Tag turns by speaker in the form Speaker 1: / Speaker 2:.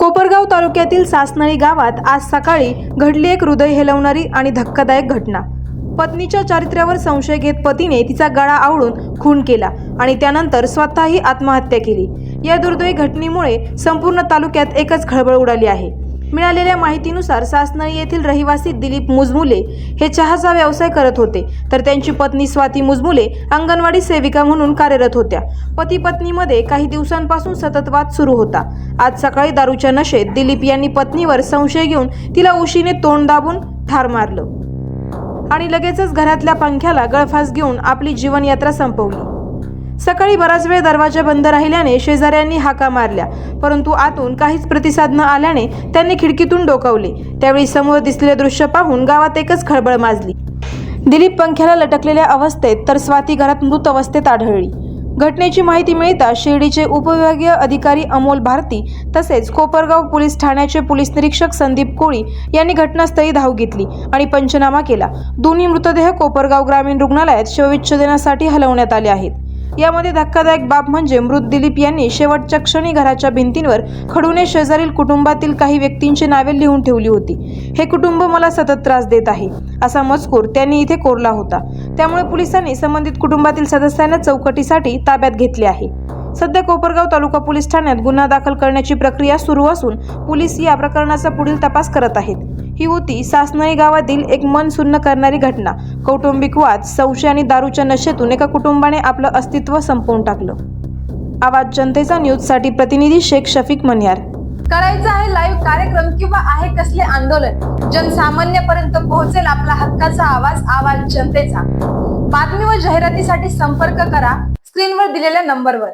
Speaker 1: कोपरगाव तालुक्यातील सासनळी गावात आज सकाळी घडली एक हृदय हेलवणारी आणि धक्कादायक घटना. पत्नीच्या चारित्र्यावर संशय घेत पतीने तिचा गळा आवळून खून केला आणि त्यानंतर स्वतःही आत्महत्या केली. या दुर्दैवी घटनेमुळे संपूर्ण तालुक्यात एकच खळबळ उडाली आहे. मिळालेल्या माहितीनुसार सासनळी येथील रहिवासी दिलीप मुजमुले हे चहाचा व्यवसाय करत होते. तर त्यांची पत्नी स्वाती मुजमुले अंगणवाडी सेविका म्हणून कार्यरत होत्या. पती पत्नीमध्ये काही दिवसांपासून सतत वाद सुरू होता. आज सकाळी दारूच्या नशेत दिलीप यांनी पत्नीवर संशय घेऊन तिला उशीने तोंड दाबून ठार मारलं. आणि लगेचच घरातल्या पंख्याला गळफास घेऊन आपली जीवनयात्रा संपवली. सकाळी बराच वेळ दरवाजा बंद राहिल्याने शेजाऱ्यांनी हाका मारल्या. परंतु आतून काहीच प्रतिसाद न आल्याने त्यांनी खिडकीतून डोकावले. त्यावेळी समोर दिसलेले दृश्य पाहून गावात एकच खळबळ माजली. दिलीप पंख्याला लटकलेल्या अवस्थेत तर स्वाती घरात मृत अवस्थेत आढळली. घटनेची माहिती मिळताच शिर्डीचे उपविभागीय अधिकारी अमोल भारती तसेच कोपरगाव पोलीस ठाण्याचे पोलीस निरीक्षक संदीप कोळी यांनी घटनास्थळी धाव घेतली आणि पंचनामा केला. दोन्ही मृतदेह कोपरगाव ग्रामीण रुग्णालयात शवविच्छेदनासाठी हलवण्यात आले आहेत. यामध्ये धक्कादायक बाब म्हणजे मृत दिलीप यांनी शेवटच्या क्षणी घराच्या भिंतींवर खडूने शेजारील कुटुंबातील काही व्यक्तींची नावे लिहून ठेवली होती. हे कुटुंब मला सतत त्रास देत आहे असा मजकूर त्यांनी इथे कोरला होता. त्यामुळे पोलिसांनी संबंधित कुटुंबातील सदस्यांना चौकटीसाठी ताब्यात घेतले आहे. सध्या कोपरगाव तालुका पोलीस ठाण्यात गुन्हा दाखल करण्याची प्रक्रिया सुरू असून पोलीस या प्रकरणाचा पुढील तपास करत आहेत. ही होती सासनळी गावातील एक मन सुन्न करणारी घटना. कौटुंबिक वाद संशय आणि दारूच्या नशेतून एका कुटुंबाने आपलं अस्तित्व संपवून टाकलं. आवाज जनतेचा न्यूजसाठी प्रतिनिधी शेख शफीक मन्यार.
Speaker 2: करायचं आहे लाईव्ह कार्यक्रम किंवा आहे कसले आंदोलन? जनसामान्यपर्यंत पोहोचेल आपला हक्काचा आवाज आवाज जनतेचा. बातमी व जाहिरातीसाठी संपर्क करा स्क्रीनवर दिलेल्या नंबरवर.